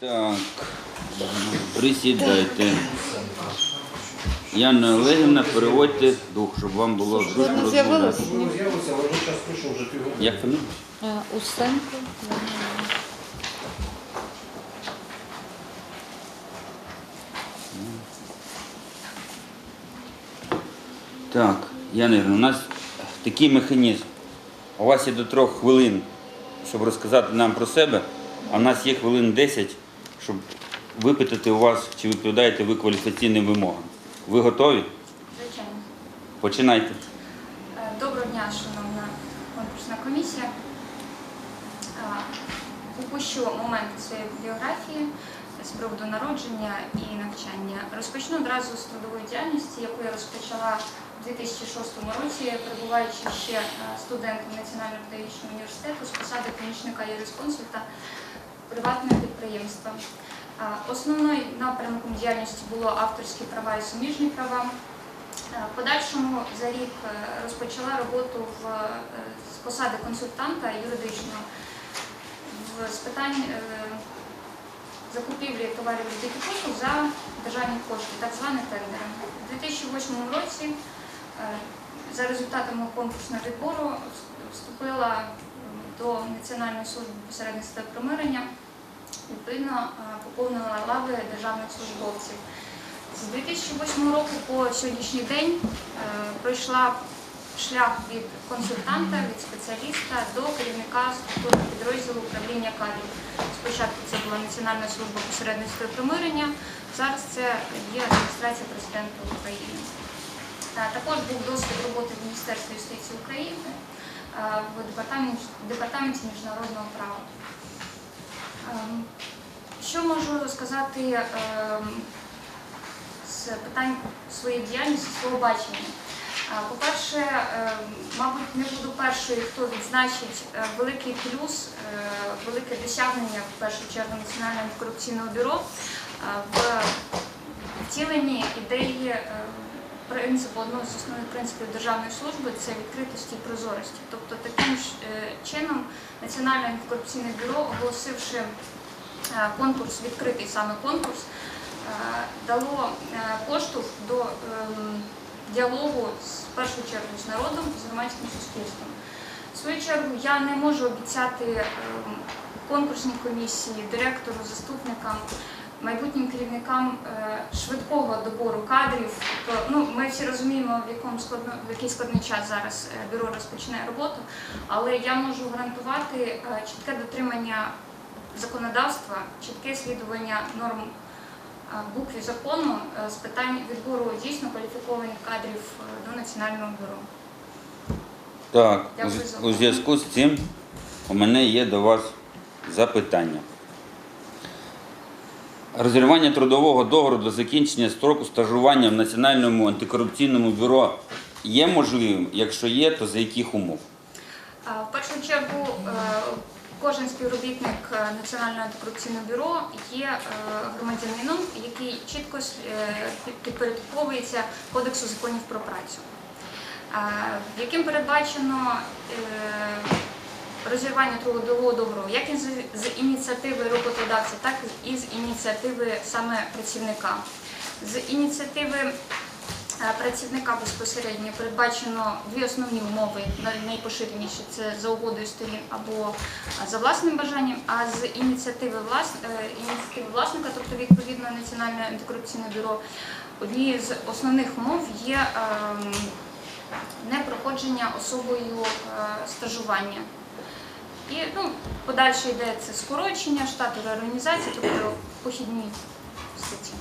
Так, присідайте. Яна Олегівна, переводьте дух, щоб вам було Що зручно не з'явилось? розмовляти. Ну, з'явився, але час пройшов, вже півгодини. Як фамілія? Е, Усенко. Так, Яна Ігорівна, у нас такий механізм. У вас є до трьох хвилин, щоб розказати нам про себе, а в нас є хвилин 10, щоб випитати у вас, чи відповідаєте ви кваліфікаційним вимогам. Ви готові? Звичайно. Починайте. Е, Доброго дня, шановна конкурсна комісія. Е, Упущу момент своєї біографії з приводу народження і навчання. Розпочну одразу з трудової діяльності, яку я розпочала у 2006 році, перебуваючи ще е, студентом Національного педагогічного університету з посади помічника юрисконсульта приватного підприємства. Е, Основною напрямком діяльності було авторські права і суміжні права. В подальшому за рік е, розпочала роботу в, е, з посади консультанта юридичного з питань е, закупівлі товарів і послуг за державні кошти, так звані тендери. У 2008 році за результатами конкурсного відбору вступила до Національної служби посередництва і примирення, відповідно е, поповнила лави державних службовців. З 2008 року по сьогоднішній день е, пройшла шлях від консультанта, від спеціаліста до керівника структурного підрозділу управління кадрів. Спочатку це була Національна служба посередництва примирення, зараз це є адміністрація президента України. Е, Також був досвід роботи в Міністерстві юстиції України в департаменті, департаменті міжнародного права. Ем, Що можу сказати ем, з питань своєї діяльності, свого бачення. По-перше, е, мабуть, не буду першою, хто відзначить е, великий плюс, е, велике досягнення в першу чергу Національного антикорупційного бюро е, в втіленні ідеї е, принципу одного з основних принципів державної служби це відкритості і прозорості. Тобто таким ж е, чином Національне антикорупційне бюро, оголосивши е, конкурс, відкритий саме конкурс, е, дало поштовх до ем, діалогу з першу чергу з народом, з громадським суспільством. В свою чергу я не можу обіцяти ем, конкурсній комісії, директору, заступникам, майбутнім керівникам е, швидкого добору кадрів. То, ну, ми всі розуміємо, в якому складно, в який складний час зараз е, бюро розпочинає роботу, але я можу гарантувати е, чітке дотримання законодавства, чітке слідування норм букві закону з питань відбору дійсно кваліфікованих кадрів до національного бюро. Так, у зв'язку з цим у мене є до вас запитання. Розірвання трудового договору до закінчення строку стажування в Національному антикорупційному бюро є можливим? Якщо є, то за яких умов? В першу чергу е, кожен співробітник е, Національного антикорупційного бюро є е, громадянином, який чітко підпорядковується Кодексу законів про працю, яким передбачено розірвання трудового договору як із з ініціативи роботодавця, так і з ініціативи саме працівника. З ініціативи Е, працівника безпосередньо передбачено дві основні умови, най- найпоширеніші це за угодою сторін або е, за власним бажанням, а з ініціативи, е, ініціативи власника, тобто відповідно Національне антикорупційне бюро, однією з основних умов є ем, непроходження особою стажування. І ну, подальше йде це скорочення штату реорганізації, тобто похідні статті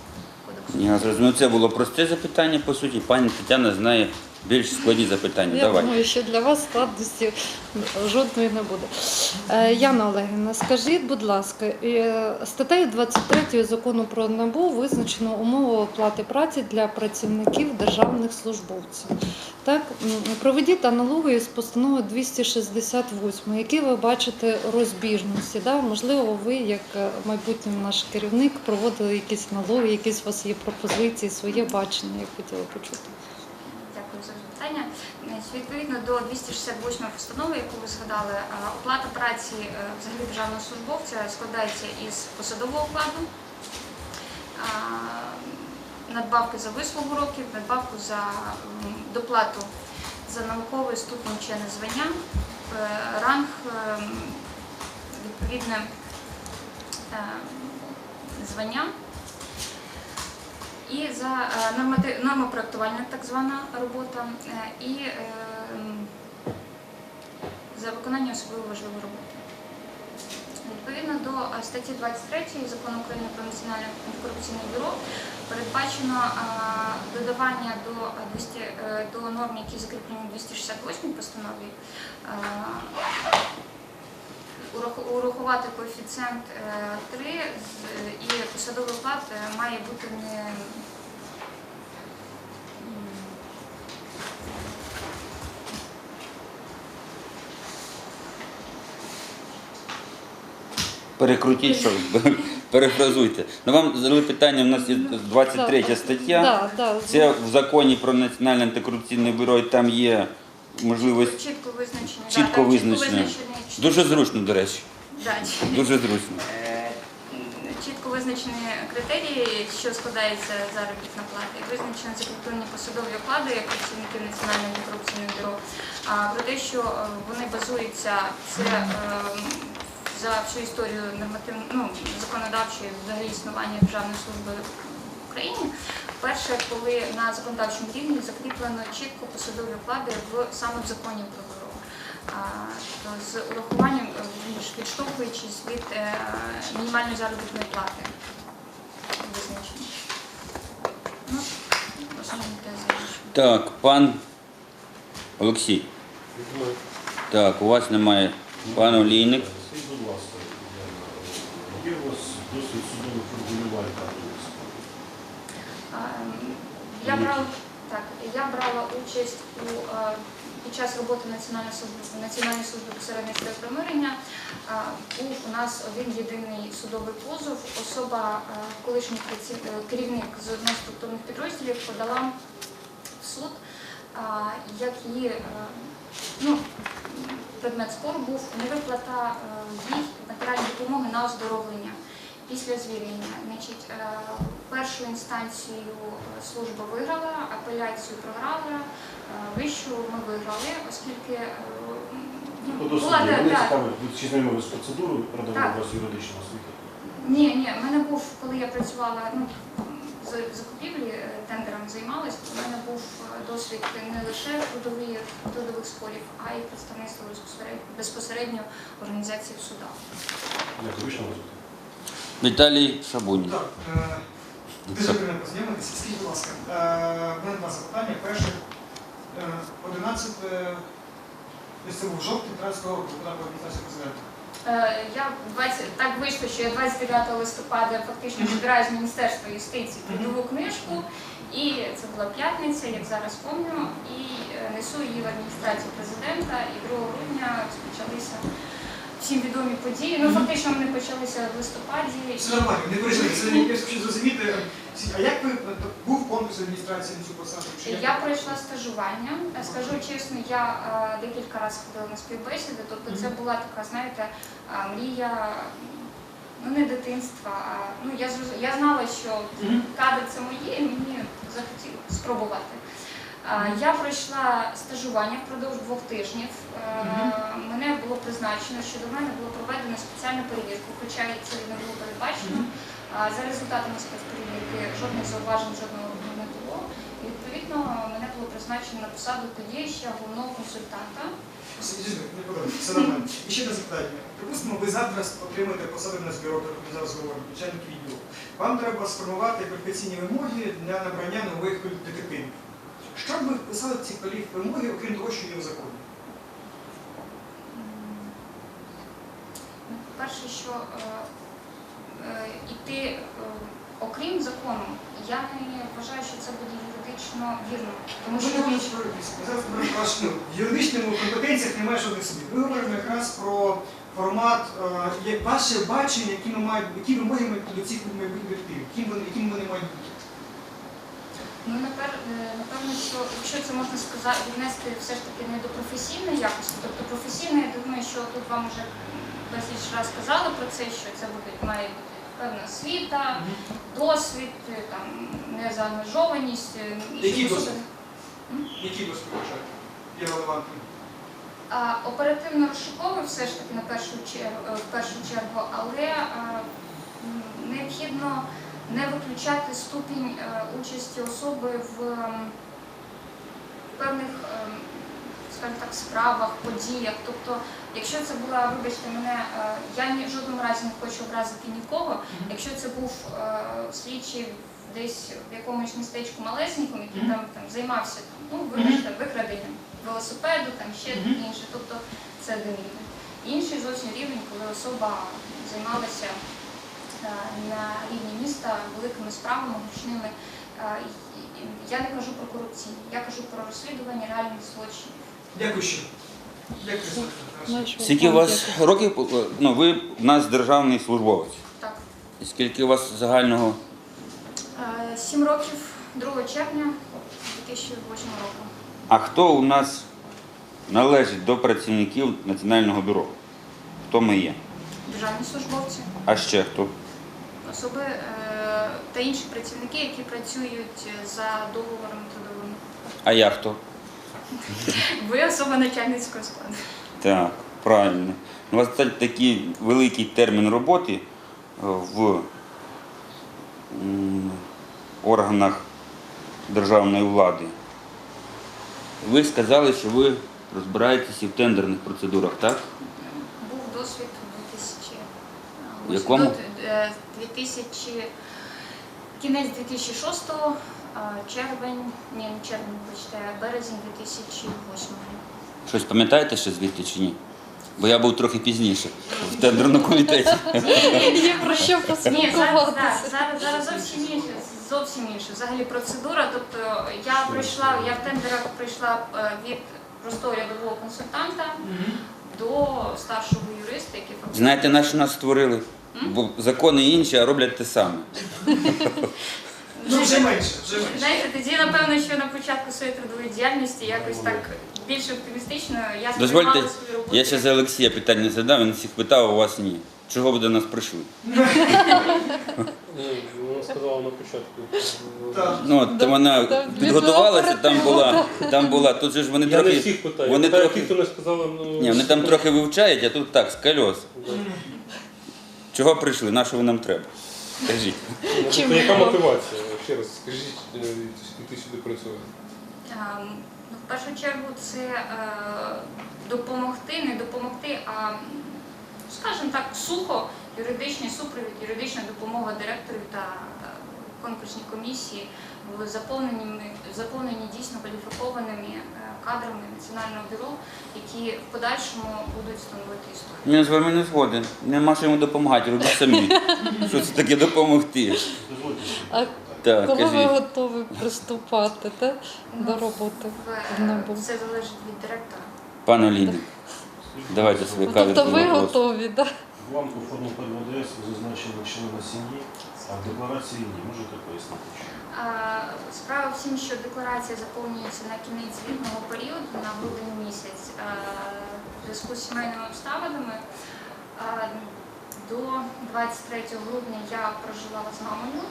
кодексу. Я зрозумів, це було просте запитання, по суті. Пані Тетяна знає більш складні запитання. Я Давай. думаю, що для вас складності жодної не буде. Е, Яна Олегівна, скажіть, будь ласка, е, статтею 23 закону про НАБУ визначено умови оплати праці для працівників державних службовців. Так, м, проведіть аналогію з постановою 268, які ви бачите розбіжності. Да? Можливо, ви, як е, майбутній наш керівник, проводили якісь аналогії, якісь у вас є пропозиції, своє бачення, я б хотіла почути. Значить, Відповідно до 268 постанови, яку ви згадали, е, оплата праці е, взагалі державного службовця складається із посадового окладу, надбавки за вислугу років, надбавку за доплату за науковий ступінь чи звання, е, ранг, відповідне звання. І за е, нормопроектувальна так звана робота, е, і е, за виконання особливо важливої роботи. Відповідно до е, статті 23 Закону України про Національне антикорупційне бюро передбачено додавання до, е, 200, е, до норм, які закріплені в 268 постанові, урахувати коефіцієнт е, 3 і посадовий оклад е, має бути не Перекрутіть, що перефразуйте. Ну вам задали питання, у нас є 23 стаття. Да, да, Це в законі про Національне антикорупційне бюро, і там є можливість чітко визначені. чітко визначені Дуже зручно, до речі. Да, Дуже зручно. Е, Чітко визначені критерії, що складається заробітна плата, і визначені закріплені посадові оклади як працівників Національного антикорупційного бюро. А про те, що е, вони базуються це е, за всю історію нормативно ну, законодавчої взагалі існування Державної служби в Україні. Перше, коли на законодавчому рівні закріплено чітко посадові оклади в саме в законі про з урахуванням е, відштовхуючись від е, мінімальної заробітної плати. Ну. Так, пан Олексій. Так, у вас немає. Пан Олійник. Будь ласка, є у вас досвід судових регулювань кадрових справ? Ем, Я брала так, я брала участь у е, під час роботи Національної служби Національної служби посередництва примирення. Був у нас один єдиний судовий позов. Особа, колишній е, керівник з одного з структурних підрозділів подала в суд, як її е, ну, предмет спору був невиплата е, їй матеріальної допомоги на оздоровлення після звільнення. Значить, е, першу інстанцію е, служба виграла, апеляцію програла, е, вищу ми виграли, оскільки ну, досвіду, була чи знайомі з процедурою продавали у вас юридичну освіту? Ні, ні, в мене був, коли я працювала ну, з закупівлі тендером займалась, в мене був досвід не лише трудові, трудових спорів, а й представництво безпосередньо, організації в судах. Як вийшло? Віталій Шабунін. Так, е, дуже приємно познайомитися. Скажіть, будь ласка, е, в мене два запитання. Перше, е, 11, е, це був жовтий 13 року, депутат по адміністрації президента. Я 20, так вийшло, що я 29 листопада фактично збираю з Міністерства юстиції трудову книжку, і це була п'ятниця, як зараз пам'ятаю, і несу її в адміністрацію президента, і 2 грудня розпочалися всім відомі події. Ну, фактично вони почалися в листопаді. Все нормально, не переживайте. Це я хочу зрозуміти. А як ви е, був конкурс адміністрації на цю посаду? Чи як? Я пройшла стажування. Е, Скажу чесно, я е, декілька разів ходила на співбесіди, тобто це була така, знаєте, мрія. Ну, не дитинства, а ну я зроз- я знала, що кадр це моє, і мені захотілося спробувати. Я пройшла стажування впродовж двох тижнів. Е, Мене було призначено, що до мене було проведено спеціальну перевірку, хоча і це не було передбачено. За результатами спецперевірки жодних зауважень, жодного не було. І відповідно мене було призначено на посаду тоді ще головного консультанта. Подобається. Все нормально. І ще одне запитання. Припустимо, ви завтра отримаєте посаду на збюро, про яку ми зараз говоримо, начальник відділу. Вам треба сформувати кваліфікаційні вимоги для набрання нових детективів. Що б ви вписали в ці кваліф вимоги, окрім того, що є в законі? Ну, Перше, що е, е, е, окрім закону, я не вважаю, що це буде юридично вірно. Тому що Ми зараз про ваш, в юридичному компетенціях немає жодних собі. Ми говоримо якраз про формат, е, ваше бачення, які ми мають, які вимоги до цих майбутніх яким вони мають бути. Ну, е, напевно, що якщо це можна сказати, віднести все ж таки не до професійної якості, тобто професійна, я думаю, що тут вам вже безліч раз казали про це, що це буде має бути певна освіта, досвід, е, там незаангажованість. е, Який щоб досвід? Які досвід? Є релевантним? Оперативно розшуковий все ж таки на першу чергу, в першу чергу, але необхідно не виключати ступінь е, участі особи в ем, певних, ем, скажімо так, справах, подіях. Тобто, якщо це була, вибачте мене, е, я ні в жодному разі не хочу образити нікого. Якщо це був е, слідчий десь в якомусь містечку малесенькому, який там, там займався там, ну, вибачте, викраденням велосипеду, там ще інше, тобто це один рівень. Інший зовсім рівень, коли особа займалася на рівні міста великими справами, гучними. Е, Я не кажу про корупцію, я кажу про розслідування реальних злочинів. Дякую ще. Дякую. Скільки у вас років? Ну, ви в нас державний службовець. Так, Скільки у вас загального? Е, сім років 2 червня 2008 року. А хто у нас належить до працівників Національного бюро? Хто ми є? Державні службовці, А ще хто? Особи е, та інші працівники, які працюють за договором трудовим. А я хто? Ви особа начальницького складу. Так, правильно. У вас такий великий термін роботи е, в органах державної влади. Ви сказали, що ви розбираєтеся в тендерних процедурах, так? Був досвід у 2000, В якому? До- е, 2000, кінець 2006, е, червень, ні, не червень, вибачте, березень 2008. Щось пам'ятаєте ще звідти чи ні? Бо я був трохи пізніше в тендерному комітеті. Є про що Ні, зараз, поспілкуватися. да, зараз, зараз зовсім інше, зовсім інше. Взагалі процедура. Тобто я прийшла, я в тендерах прийшла е, від простого рядового консультанта до старшого юриста, який фактично Знаєте, на що нас створили? Бо закони інші, а роблять те саме. Ну, вже менше, вже менше. Знаєте, тоді напевно, що на початку своєї трудової діяльності якось так більш оптимістично я Дозвольте, свою роботу. я ще за Олексія питання не задав, він всіх питав, а у вас ні. Чого ви до нас прийшли? Ні, вона сказала на початку. Так. Ну, от, вона підготувалася, там була, там була, тут же ж вони Я не трохи. всіх питаю. вони трохи- хто не сказали, ну... Ні, вони там трохи вивчають, а тут так, з кольос. Да. Чого прийшли? На що ви нам треба? Скажіть. Чим яка мотивація? Ще раз скажіть, е, йти сюди працювати. Ем, ну, в першу чергу це е, допомогти, не допомогти, а скажімо так, сухо юридичний супровід, юридична допомога директорів та конкурсній комісії були заповнені, заповнені дійсно кваліфікованими е, кадрами Національного бюро, які в подальшому будуть становити історію. Я з вами не згоден. Нема що йому допомагати, робіть самі. Що це таке допомогти? Дозвольте. А Так, коли ви готові приступати та, до роботи Це залежить від директора. Пане Оліни, давайте свої Ну. Тобто ви готові, так? Вам по форму ПДВДС зазначено члена сім'ї, а в декларації ні. Можете пояснити? Справа в тім, що декларація заповнюється на кінець звітного періоду на грудень місяць в зв'язку з сімейними обставинами. До 23 грудня я проживала з мамою,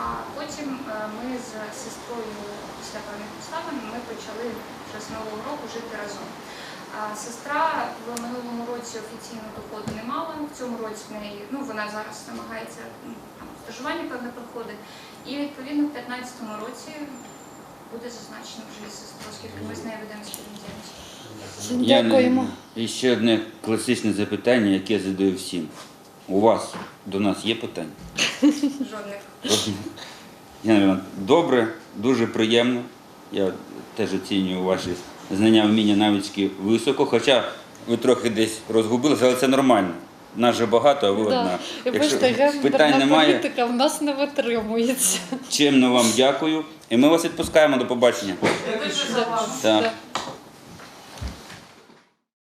а потім е, ми з сестрою після певних обставин ми почали вже з нового року жити разом. Сестра в минулому році офіційно доходу не мала. В цьому році в неї ну вона зараз намагається стажування певне проходить. І відповідно в 2015 році буде зазначено вже сестру, оскільки ми з нею ведемо спільну діяльність. Я Дякуємо. І ще одне класичне запитання, яке я задаю всім. У вас до нас є питання? Жодних. Яна Івановна, добре, дуже приємно. Я теж оцінюю ваші знання, вміння, навички високо, хоча ви трохи десь розгубилися, але це нормально. Нас же багато, а ви одна. І Якщо бачите, питань гендерна немає, політика в нас не витримується. чимно вам дякую. І ми вас відпускаємо до побачення. Так.